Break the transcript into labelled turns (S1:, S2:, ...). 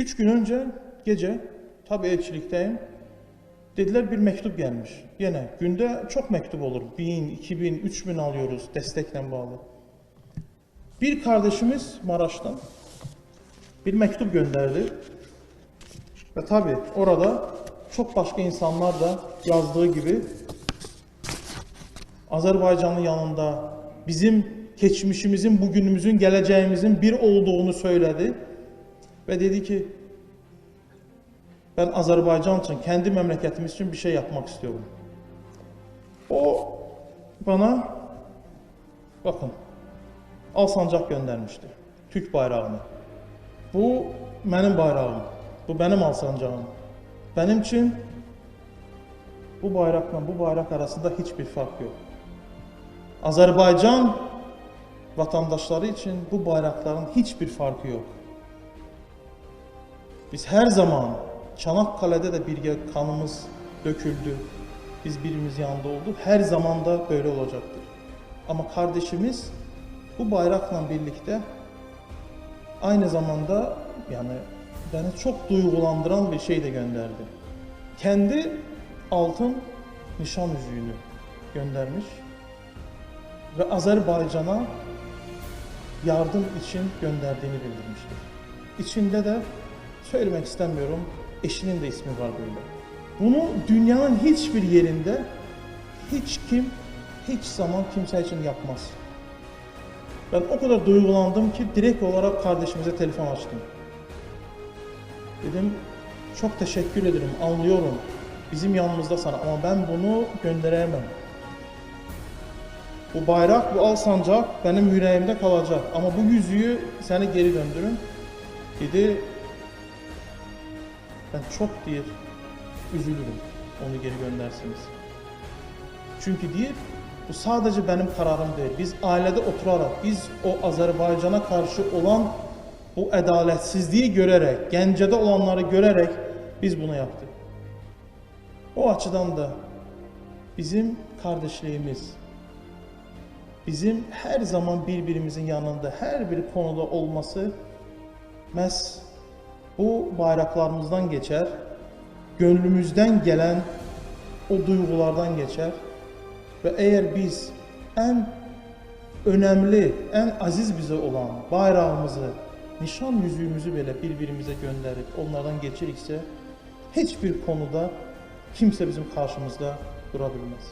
S1: Üç gün önce gece tabi elçilikteyim. Dediler bir mektup gelmiş. Yine günde çok mektup olur. Bin, iki bin, üç bin alıyoruz destekle bağlı. Bir kardeşimiz Maraş'tan bir mektup gönderdi. Ve tabi orada çok başka insanlar da yazdığı gibi Azerbaycan'ın yanında bizim geçmişimizin, bugünümüzün, geleceğimizin bir olduğunu söyledi. Ve dedi ki ben Azerbaycan için, kendi memleketimiz için bir şey yapmak istiyorum. O bana bakın al sancak göndermişti. Türk bayrağını. Bu benim bayrağım. Bu benim al sancağım. Benim için bu bayrakla bu bayrak arasında hiçbir fark yok. Azerbaycan vatandaşları için bu bayrakların hiçbir farkı yok. Biz her zaman Çanakkale'de de bir kanımız döküldü. Biz birimiz yanında oldu. Her zaman da böyle olacaktır. Ama kardeşimiz bu bayrakla birlikte aynı zamanda yani beni çok duygulandıran bir şey de gönderdi. Kendi altın nişan yüzüğünü göndermiş ve Azerbaycan'a yardım için gönderdiğini bildirmiştir. İçinde de söylemek istemiyorum, eşinin de ismi var böyle. Bunu dünyanın hiçbir yerinde hiç kim, hiç zaman kimse için yapmaz. Ben o kadar duygulandım ki direkt olarak kardeşimize telefon açtım. Dedim çok teşekkür ederim, anlıyorum. Bizim yanımızda sana ama ben bunu gönderemem. Bu bayrak, bu al sancak benim yüreğimde kalacak. Ama bu yüzüğü seni geri döndürün. Dedi ben çok diye üzülürüm onu geri göndersiniz. Çünkü diye bu sadece benim kararım değil. Biz ailede oturarak, biz o Azerbaycan'a karşı olan bu adaletsizliği görerek, Gence'de olanları görerek biz bunu yaptık. O açıdan da bizim kardeşliğimiz, bizim her zaman birbirimizin yanında, her bir konuda olması məhz bu bayraklarımızdan geçer, gönlümüzden gelen o duygulardan geçer ve eğer biz en önemli, en aziz bize olan bayrağımızı, nişan yüzüğümüzü bile birbirimize gönderip onlardan geçirikse hiçbir konuda kimse bizim karşımızda durabilmez.